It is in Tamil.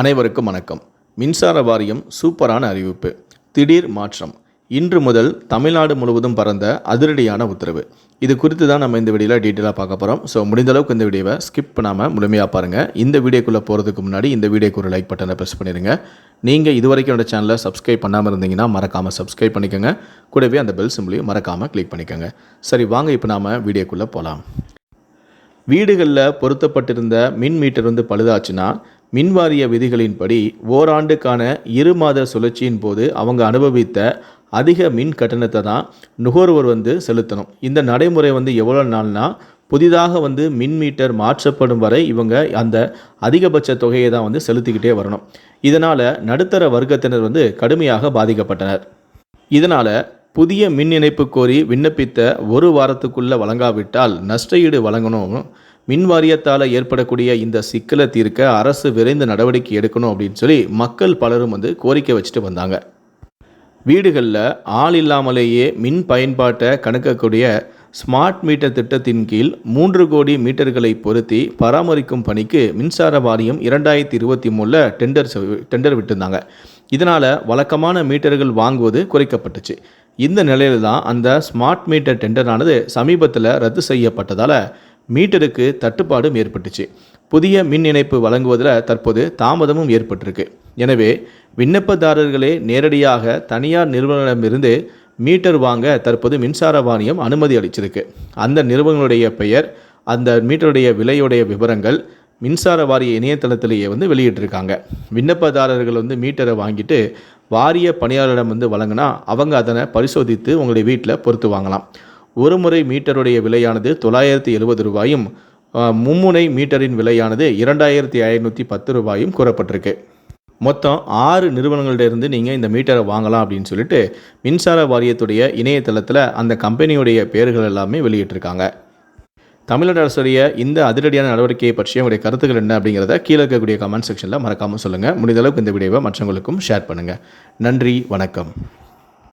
அனைவருக்கும் வணக்கம். மின்சார வாரியம் சூப்பரான அறிவிப்பு. திடீர் மாற்றம். இன்று முதல் தமிழ்நாடு முழுவதும் பறந்த அதிரடியான உத்தரவு. இது குறித்து தான் நம்ம இந்த வீடியோவில் டீட்டெயிலாக பார்க்க போகிறோம் ஸோ முடிந்தளவுக்கு இந்த வீடியோவை ஸ்கிப் பண்ணாமல் முழுமையாக பாருங்கள் இந்த வீடியோக்குள்ளே போகிறதுக்கு முன்னாடி இந்த வீடியோக்கு ஒரு லைக் பட்டனை ப்ரெஸ் பண்ணிடுங்க நீங்கள் இது வரைக்கும் என்னோட சேனலை சப்ஸ்கிரைப் பண்ணாமல் இருந்தீங்கன்னா மறக்காமல் சப்ஸ்கிரைப் பண்ணிக்கோங்க. கூடவே அந்த பெல் சிம்பிளையும் மறக்காமல் கிளிக் பண்ணிக்கோங்க. சரி வாங்க இப்போ நாம் வீடியோக்குள்ளே போகலாம் வீடுகளில் பொருத்தப்பட்டிருந்த மின் மீட்டர் வந்து பழுதாச்சுன்னா மின்வாரிய விதிகளின்படி ஓராண்டுக்கான இரு மாத சுழற்சியின் போது அவங்க அனுபவித்த அதிக மின் கட்டணத்தை தான் நுகர்வோர் வந்து செலுத்தணும். இந்த நடைமுறை வந்து எவ்வளோ நாள்னா புதிதாக வந்து மின் மீட்டர் மாற்றப்படும் வரை இவங்க அந்த அதிகபட்ச தொகையை தான் வந்து செலுத்திக்கிட்டே வரணும். இதனால் நடுத்தர வர்க்கத்தினர் வந்து கடுமையாக பாதிக்கப்பட்டனர். இதனால் புதிய மின் இணைப்பு கோரி விண்ணப்பித்த ஒரு வாரத்துக்குள்ளே வழங்காவிட்டால் நஷ்டஈடு வழங்கணும். மின் வாரியத்தால் ஏற்படக்கூடிய இந்த சிக்கலை தீர்க்க அரசு விரைந்து நடவடிக்கை எடுக்கணும் அப்படின்னு சொல்லி மக்கள் பலரும் வந்து கோரிக்கை வச்சுட்டு வந்தாங்க. வீடுகளில் ஆள் இல்லாமலேயே மின் பயன்பாட்டை கணக்கக்கூடிய ஸ்மார்ட் மீட்டர் திட்டத்தின் கீழ் மூன்று கோடி மீட்டர்களை பொருத்தி பராமரிக்கும் பணிக்கு மின்சார வாரியம் இரண்டாயிரத்தி இருபத்தி மூணில் டெண்டர் செ- டெண்டர் விட்டிருந்தாங்க. இதனால் வழக்கமான மீட்டர்கள் வாங்குவது குறைக்கப்பட்டுச்சு. இந்த நிலையில் தான் அந்த ஸ்மார்ட் மீட்டர் டெண்டரானது சமீபத்தில் ரத்து செய்யப்பட்டதால் மீட்டருக்கு தட்டுப்பாடும் ஏற்பட்டுச்சு. புதிய மின் இணைப்பு வழங்குவதில் தற்போது தாமதமும் ஏற்பட்டிருக்கு. எனவே விண்ணப்பதாரர்களே நேரடியாக தனியார் நிறுவனமிருந்து மீட்டர் வாங்க தற்போது மின்சார வாரியம் அனுமதி அளிச்சிருக்கு. அந்த நிறுவனங்களுடைய பெயர் அந்த மீட்டருடைய விலையுடைய விவரங்கள் மின்சார வாரிய இணையதளத்திலேயே வந்து வெளியிட்டிருக்காங்க. விண்ணப்பதாரர்கள் வந்து மீட்டரை வாங்கிட்டு வாரிய பணியாளரிடம் வந்து வழங்கினா அவங்க அதனை பரிசோதித்து உங்களுடைய வீட்டில் பொறுத்து வாங்கலாம். ஒரு முறை மீட்டருடைய விலையானது தொள்ளாயிரத்தி எழுபது ரூபாயும் மும்முனை மீட்டரின் விலையானது இரண்டாயிரத்தி ஐநூற்றி பத்து ரூபாயும் கூறப்பட்டிருக்கு. மொத்தம் ஆறு நிறுவனங்கள்ட்ட நீங்கள் இந்த மீட்டரை வாங்கலாம் அப்படின்னு சொல்லிட்டு மின்சார வாரியத்துடைய இணையதளத்தில் அந்த கம்பெனியுடைய பேர்கள் எல்லாமே வெளியிட்டிருக்காங்க. தமிழ்நாடு அரசுடைய இந்த அதிரடியான நடவடிக்கையை பற்றிய உங்களுடைய கருத்துக்கள் என்ன அப்படிங்கிறத கீழே இருக்கக்கூடிய கமெண்ட் செக்ஷனில் மறக்காமல் சொல்லுங்கள் முடிந்த அளவுக்கு இந்த வீடியோவை மற்றவங்களுக்கும் ஷேர் பண்ணுங்கள் நன்றி வணக்கம்.